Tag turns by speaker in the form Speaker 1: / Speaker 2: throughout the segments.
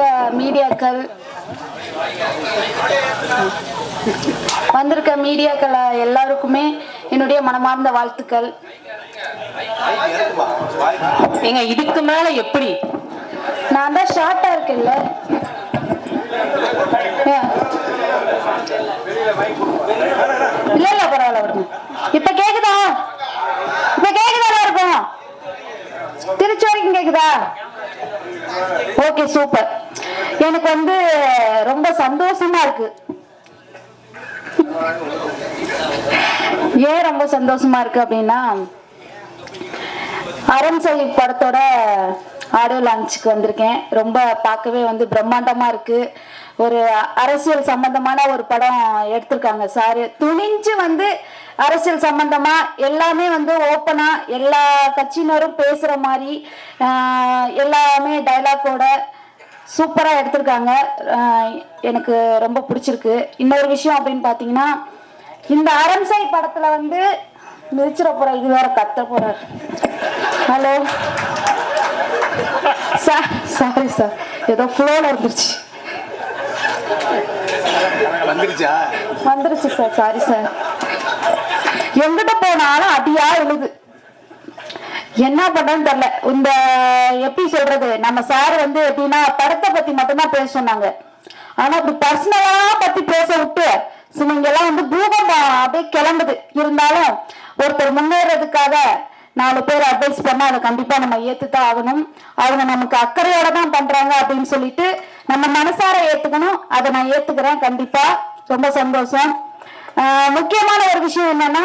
Speaker 1: வந்திருக்க மீடியாக்கள். வந்திருக்க மீடியாக்கள் எல்லாருக்குமே என்னுடைய மனமார்ந்த வாழ்த்துக்கள்.
Speaker 2: எங்க இதுக்கு மேல எப்படி?
Speaker 1: நான் தான் ஷார்ட்டா இருக்கேன்ல. இல்ல இல்ல பரவாயில்ல வருங்க இப்ப கேக்குதா? இப்ப கேக்குதா எல்லாருக்கும்? திருச்சி வரைக்கும் கேக்குதா? Okay super. எனக்கு வந்து ரொம்ப சந்தோஷமா இருக்கு. ஏன் ரொம்ப சந்தோஷமா இருக்கு அப்படின்னா அரண் செல்வி படத்தோட ஆடியோ லான்ச்சுக்கு வந்திருக்கேன். ரொம்ப பார்க்கவே வந்து பிரம்மாண்டமா இருக்கு. ஒரு அரசியல் சம்பந்தமான ஒரு படம் எடுத்திருக்காங்க சார். துணிஞ்சு வந்து அரசியல் சம்பந்தமா எல்லாமே வந்து ஓப்பனா எல்லா கட்சியினரும் பேசுற மாதிரி எல்லாமே டைலாக்கோட சூப்பரா எடுத்திருக்காங்க. எனக்கு ரொம்ப பிடிச்சிருக்கு. இன்னொரு விஷயம் அப்படின்னு பார்த்தீங்கன்னா இந்த அரண்சை படத்துல வந்து மிதிச்சிட போற இது வேற கத்த போறார் ஹலோ சார் சாரி சார் ஏதோ ஃப்ளோல இருந்துருச்சு
Speaker 3: வந்துருச்சா?
Speaker 1: வந்துருச்சு சார் சாரி சார் எங்கிட்ட போனாலும் அடியா எழுது என்ன பண்றதுன்னு தெரியல. இந்த எப்படி சொல்றது? நம்ம சார் வந்து எப்படின்னா படத்தை பத்தி மட்டும்தான் பேச சொன்னாங்க. ஆனா இப்படி பர்சனலா பத்தி பேச விட்டு சும்மா வந்து பூகம்பம் அப்படியே கிளம்புது. இருந்தாலும் ஒருத்தர் முன்னேறதுக்காக நாலு பேர் அட்வைஸ் பண்ணா அதை கண்டிப்பா நம்ம ஏத்துதான் ஆகணும். அவங்க நமக்கு அக்கறையோட தான் பண்றாங்க அப்படின்னு சொல்லிட்டு நம்ம மனசார ஏத்துக்கணும். அதை நான் ஏத்துக்கிறேன். கண்டிப்பா. ரொம்ப சந்தோஷம். முக்கியமான ஒரு விஷயம் என்னன்னா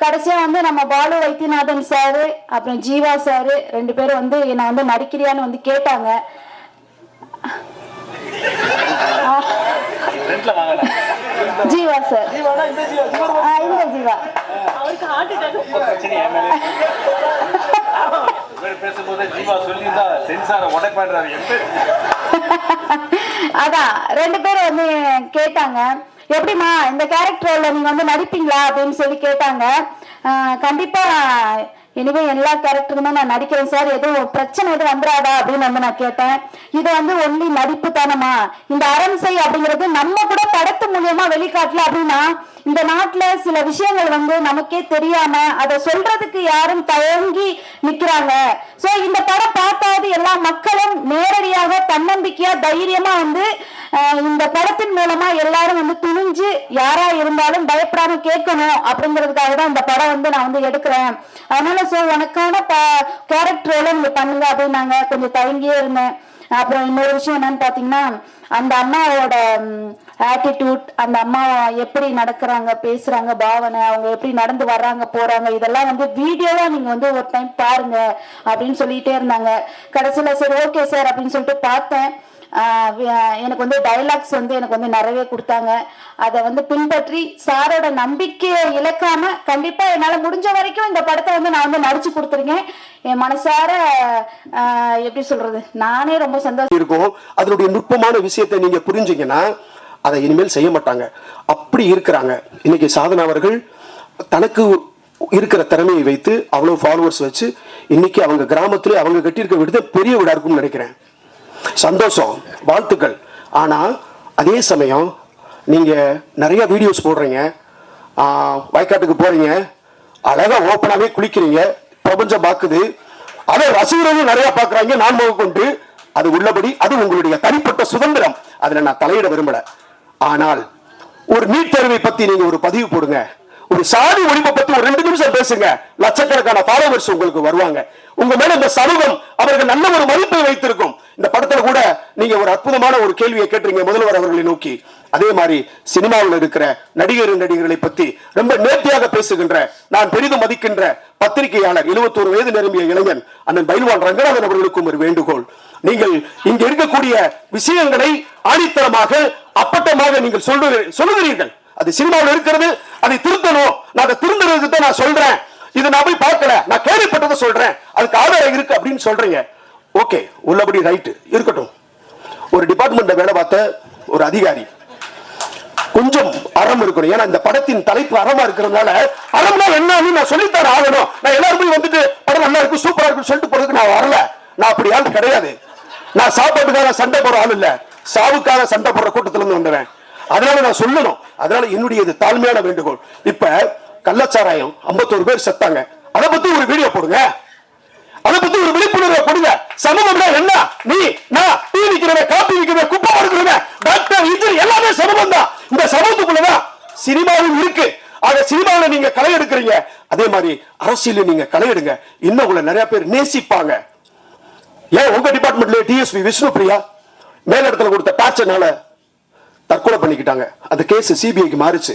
Speaker 1: கடைசியா வந்து நம்ம பாலு வைத்தியநாதன் சாரு அப்புறம் ஜீவா சாரு ரெண்டு பேரும் வந்து என்னை வந்து நடிக்கிறியான்னு வந்து கேட்டாங்க. ஜீவா சார். ஆ, இந்த ஜீவா. அதான் ரெண்டு பேரும் வந்து கேட்டாங்க. எப்படிம்மா இந்த கேரக்டரில் நீங்க வந்து நடிப்பீங்களா அப்படின்னு சொல்லி கேட்டாங்க. கண்டிப்பாக கண்டிப்பா எல்லா கேரக்டருமே நான் நடிக்கிறேன் சார். எதுவும் பிரச்சனை எதுவும் வந்துடாதா அப்படின்னு வந்து நான் கேட்டேன். இது வந்து ஒன்லி நடிப்பு தானமா இந்த அரம்சை அப்படிங்கிறது நம்ம கூட படத்து மூலியமா வெளிக்காட்டல அப்படின்னா இந்த நாட்டுல சில விஷயங்கள் வந்து நமக்கே தெரியாம அதை சொல்றதுக்கு யாரும் தயங்கி நிக்கிறாங்க. சோ இந்த படம் பார்த்தாது எல்லா மக்களும் நேரடியாக தன்னம்பிக்கையா தைரியமா வந்து இந்த படத்தின் மூலமா எல்லாரும் வந்து துணிஞ்சு யாரா இருந்தாலும் பயப்படாம கேட்கணும் அப்படிங்கிறதுக்காக தான் இந்த படம் வந்து நான் வந்து எடுக்கிறேன். அதனால சோ உனக்கான கேரக்டர் நீங்க பண்ணுங்க அப்படின்னாங்க. கொஞ்சம் தயங்கியே இருந்தேன். அப்புறம் இன்னொரு விஷயம் என்னன்னு பாத்தீங்கன்னா அந்த அம்மாவோட ஆட்டிடியூட் அந்த அம்மா எப்படி நடக்கிறாங்க பேசுறாங்க பாவனை அவங்க எப்படி நடந்து வர்றாங்க போறாங்க இதெல்லாம் வந்து வீடியோவா நீங்க வந்து ஒரு டைம் பாருங்க அப்படின்னு சொல்லிட்டே இருந்தாங்க. கடைசியில சரி ஓகே சார் அப்படின்னு சொல்லிட்டு பார்த்தேன். எனக்கு வந்து டைலாக்ஸ் வந்து எனக்கு வந்து நிறையவே கொடுத்தாங்க. அதை வந்து பின்பற்றி சாரோட நம்பிக்கையை இழக்காம கண்டிப்பா என்னால முடிஞ்ச வரைக்கும் இந்த படத்தை வந்து நான் வந்து நடிச்சு கொடுத்துருக்கேன். என் மனசார எப்படி சொல்றது நானே ரொம்ப சந்தோஷம்.
Speaker 4: இருக்கும் அதனுடைய நுட்பமான விஷயத்தை நீங்க புரிஞ்சீங்கன்னா அதை இனிமேல் செய்ய மாட்டாங்க. அப்படி இருக்கிறாங்க. இன்னைக்கு சாதனா அவர்கள் தனக்கு இருக்கிற திறமையை வைத்து அவ்வளோ ஃபாலோவர்ஸ் வச்சு இன்னைக்கு அவங்க கிராமத்துல அவங்க கட்டியிருக்க விடுத பெரிய வீடா இருக்கும்னு நினைக்கிறேன். சந்தோஷம் வாழ்த்துக்கள். ஆனால் அதே சமயம் நீங்கள் நிறைய வீடியோஸ் போடுறீங்க. வயக்காட்டுக்கு போகிறீங்க அழகாக ஓப்பனாகவே குளிக்கிறீங்க. பிரபஞ்சம் பார்க்குது அதை ரசிகர்களும் நிறையா பார்க்குறாங்க நான் கொண்டு அது உள்ளபடி அது உங்களுடைய தனிப்பட்ட சுதந்திரம். அதில் நான் தலையிட விரும்பலை. ஆனால் ஒரு நீட் தேர்வை பற்றி நீங்கள் ஒரு பதிவு போடுங்க. ஒரு சாதி ஒழிப்பை பத்தி ஒரு ரெண்டு நிமிஷம் பேசுங்க. லட்சக்கணக்கான ஃபாலோவர்ஸ் உங்களுக்கு வருவாங்க. உங்க மேல இந்த சமூகம் அவர்கள் நல்ல ஒரு மதிப்பை வைத்திருக்கும். இந்த படத்துல கூட நீங்க ஒரு அற்புதமான ஒரு கேள்வியை கேட்டீங்க முதல்வர் அவர்களை நோக்கி. அதே மாதிரி சினிமாவில் இருக்கிற நடிகர் நடிகர்களை பத்தி ரொம்ப நேர்த்தியாக பேசுகின்ற நான் பெரிதும் மதிக்கின்ற பத்திரிகையாளர் 71 வயது நிரம்பிய இளைஞன் அண்ணன் பைல்வான் ரங்கநாதன் அவர்களுக்கும் ஒரு வேண்டுகோள். நீங்கள் இங்க இருக்கக்கூடிய விஷயங்களை ஆணித்தரமாக அப்பட்டமாக நீங்கள் சொல்லுகிறீர்கள். அது சினிமாவில் இருக்கிறது அதை திருத்தணும். நான் அதை திருந்துறதுக்கு தான் நான் சொல்றேன். இதை நான் போய் பார்க்கல. நான் கேள்விப்பட்டதை சொல்றேன். அதுக்கு ஆதாரம் இருக்கு அப்படின்னு சொல்றீங்க. ஓகே உள்ளபடி ரைட்டு இருக்கட்டும். ஒரு டிபார்ட்மெண்ட்ல வேலை பார்த்த ஒரு அதிகாரி. கொஞ்சம் அறம் இருக்கணும். ஏன்னா இந்த படத்தின் தலைப்பு அறமா இருக்கிறதுனால அறம்னா என்னன்னு நான் சொல்லித்தான் ஆகணும். நான் எல்லாருமே வந்துட்டு படம் நல்லா இருக்கு சூப்பரா இருக்குன்னு சொல்லிட்டு போறதுக்கு நான் வரல. நான் அப்படி ஆள் கிடையாது. நான் சாப்பாட்டுக்காக சண்டை போற ஆள் இல்ல. சாவுக்காக சண்டை போடுற கூட்டத்துல இருந்து வந்துடுறேன் அதனால நான் சொல்லணும். அதனால என்னுடைய இது தாழ்மையான வேண்டுகோள். இப்ப கள்ளச்சாராயம் 51 பேர் செத்தாங்க. அதை பத்தி ஒரு வீடியோ போடுங்க. அதை பத்தி ஒரு விழிப்புணர்வை கொடுங்க சமூகம்னா என்ன? நீ நான் டீ விற்கிறவன் காப்பி விக்கிறவன் குப்பை கொடுக்கிறவன் டாக்டர் இன்ஜினியர் எல்லாமே சமூகம் தான். இந்த சமூகத்துக்குள்ளதான் சினிமாவும் இருக்கு. ஆக சினிமாவில் நீங்க களை எடுக்கிறீங்க. அதே மாதிரி அரசியல நீங்க களை எடுங்க. இன்னும் உங்களை நிறைய பேர் நேசிப்பாங்க. ஏன் உங்க டிபார்ட்மெண்ட்ல டிஎஸ்பி விஷ்ணு பிரியா மேலிடத்துல கொடுத்த டார்ச்சர்னால தற்கொலை பண்ணிக்கிட்டாங்க. அந்த கேஸ் சிபிஐக்கு மாறிச்சு.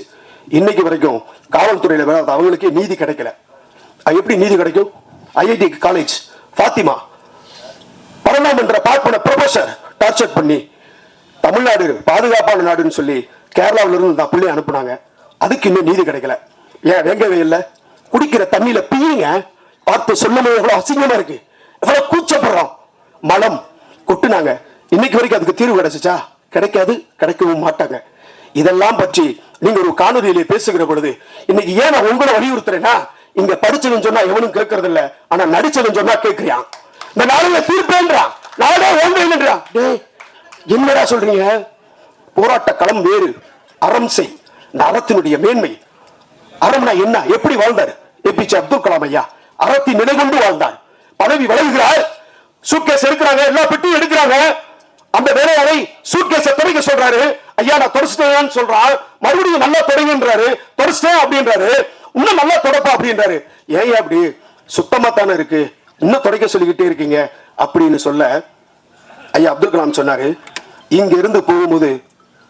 Speaker 4: இன்னைக்கு வரைக்கும் காவல்துறையில வேலை அவங்களுக்கு நீதி கிடைக்கல. அது எப்படி நீதி கிடைக்கும்? ஐஐடி காலேஜ் ஃபாத்திமா பரணாமன்ற பார்ப்பன ப்ரொஃபஸர் டார்ச்சர் பண்ணி தமிழ்நாடு பாதுகாப்பான நாடுன்னு சொல்லி கேரளாவில இருந்து தான் பிள்ளைய அனுப்புனாங்க. அதுக்கு இன்னும் நீதி கிடைக்கல. ஏன் வேங்கவே இல்லை? குடிக்கிற தண்ணியில பீயுங்க பார்த்து சொல்லும் போது எவ்வளவு அசிங்கமா இருக்கு. எவ்வளவு கூச்சப்படுறோம் மலம் கொட்டுனாங்க. இன்னைக்கு வரைக்கும் அதுக்கு தீர்வு கிடைச்சிச்சா? கிடைக்காது கிடைக்கவும் மாட்டாங்க. இதெல்லாம் பற்றி நீங்க ஒரு காணொலியிலே பேசுகிற பொழுது இன்னைக்கு ஏன் நான் உங்களை வலியுறுத்துறேன்னா இங்க படிச்சதுன்னு சொன்னா எவனும் கேட்கறது இல்ல ஆனா நடிச்சதுன்னு சொன்னா கேட்கிறியான் இந்த நாளைய தீர்ப்பேன்றான். நாடே ஓங்குறான் டேய் என்னடா சொல்றீங்க? போராட்ட களம் வேறு அறம் செய். இந்த அறத்தினுடைய மேன்மை. அறம்னா என்ன? எப்படி வாழ்ந்தார்? ஏபிஜே அப்துல் கலாம் ஐயா. அறத்தின் நிலை கொண்டு வாழ்ந்தார். பதவி வழங்குகிறார். சூட்கேஸ் எடுக்கிறாங்க எல்லா பெட்டியும் எடுக்கிறாங்க. அந்த வேலையாளை சூட்கேஸை துடைக்க சொல்றாரு. ஐயா நான் தொடச்சிட்டேன்னு சொல்றாள் மறுபடியும் நல்லா தொடங்குன்றாரு. தொடச்சிட்டேன் அப்படின்றாரு. இன்னும் நல்லா தொடப்பா அப்படின்றாரு. ஏன் அப்படி? சுத்தமா தானே இருக்கு. இன்னும் தொடக்க சொல்லிக்கிட்டே இருக்கீங்க. அப்படின்னு சொல்ல ஐயா அப்துல் கலாம் சொன்னாரு. இங்க இருந்து போகும்போது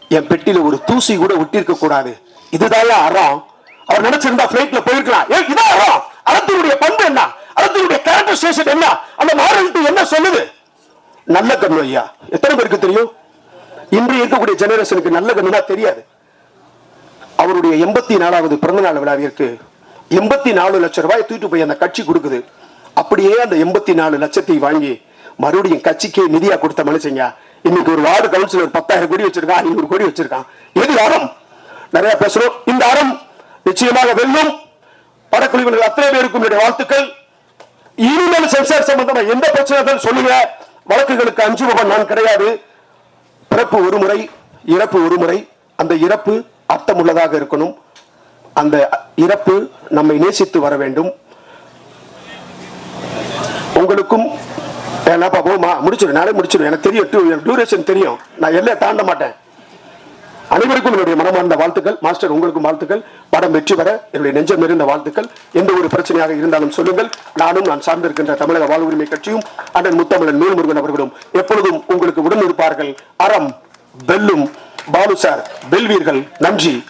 Speaker 4: என் பெட்டியில ஒரு தூசி கூட விட்டிருக்க கூடாது. இதுதான் அறம். அவர் நினைச்சிருந்தா பிளைட்ல போயிருக்கலாம். ஏன் இதான் அறம். அறத்தினுடைய பண்பு என்ன? அறத்தினுடைய ஸ்டேஷன் என்ன? அந்த மாரலிட்டி என்ன சொல்லுது? நல்ல கண்ணு ஐயா. எத்தனை பேருக்கு தெரியும்? இன்று இருக்கக்கூடிய ஜெனரேஷனுக்கு நல்ல கண்ணுனா தெரியாது. அவருடைய எண்பத்தி நாலாவது பிறந்த நாள் விழாவிற்கு எண்பத்தி நாலு லட்சம் ரூபாய் தூக்கிட்டு போய் அந்த கட்சி கொடுக்குது. அப்படியே அந்த எண்பத்தி நாலு லட்சத்தை வாங்கி மறுபடியும் கட்சிக்கு நிதியா கொடுத்த மனுஷங்க. இன்னைக்கு ஒரு வார்டு கவுன்சிலர் பத்தாயிரம் கோடி வச்சிருக்கான் ஐநூறு கோடி வச்சிருக்கான். எது அறம்? நிறைய பேசுறோம். இந்த அறம் நிச்சயமாக வெல்லும். படக்குழுவினர் அத்தனை பேருக்கும் என்னுடைய வாழ்த்துக்கள். இனிமேல் சென்சார் சம்பந்தமா எந்த பிரச்சனை சொல்லுங்க. வழக்குகளுக்கு அஞ்சுபவன் நான் கிடையாது. பிறப்பு ஒரு முறை இறப்பு ஒரு முறை. அந்த இறப்பு அர்த்தமுள்ளதாக இருக்கணும். அந்த இறப்பு நம்மை நேசித்து வர வேண்டும். உங்களுக்கும் என்னப்பா போமா முடிச்சிடும் நாளே முடிச்சிடும் எனக்கு தெரியும் டியூரேஷன் தெரியும். நான் எல்லையை தாண்ட மாட்டேன். அனைவருக்கும் என்னுடைய மனமார்ந்த வாழ்த்துக்கள். மாஸ்டர் உங்களுக்கும் வாழ்த்துக்கள். படம் வெற்றி பெற என்னுடைய நெஞ்சம் இருந்த வாழ்த்துக்கள். எந்த ஒரு பிரச்சனையாக இருந்தாலும் சொல்லுங்கள். நானும் நான் சார்ந்திருக்கின்ற தமிழக வாழ் உரிமை கட்சியும் அண்ணன் முத்தமிழன் நூல்முருகன் அவர்களும் எப்பொழுதும் உங்களுக்கு உடன் இருப்பார்கள் அறம் வெல்லும். பாலு சார் வெல்வீர்கள். நன்றி.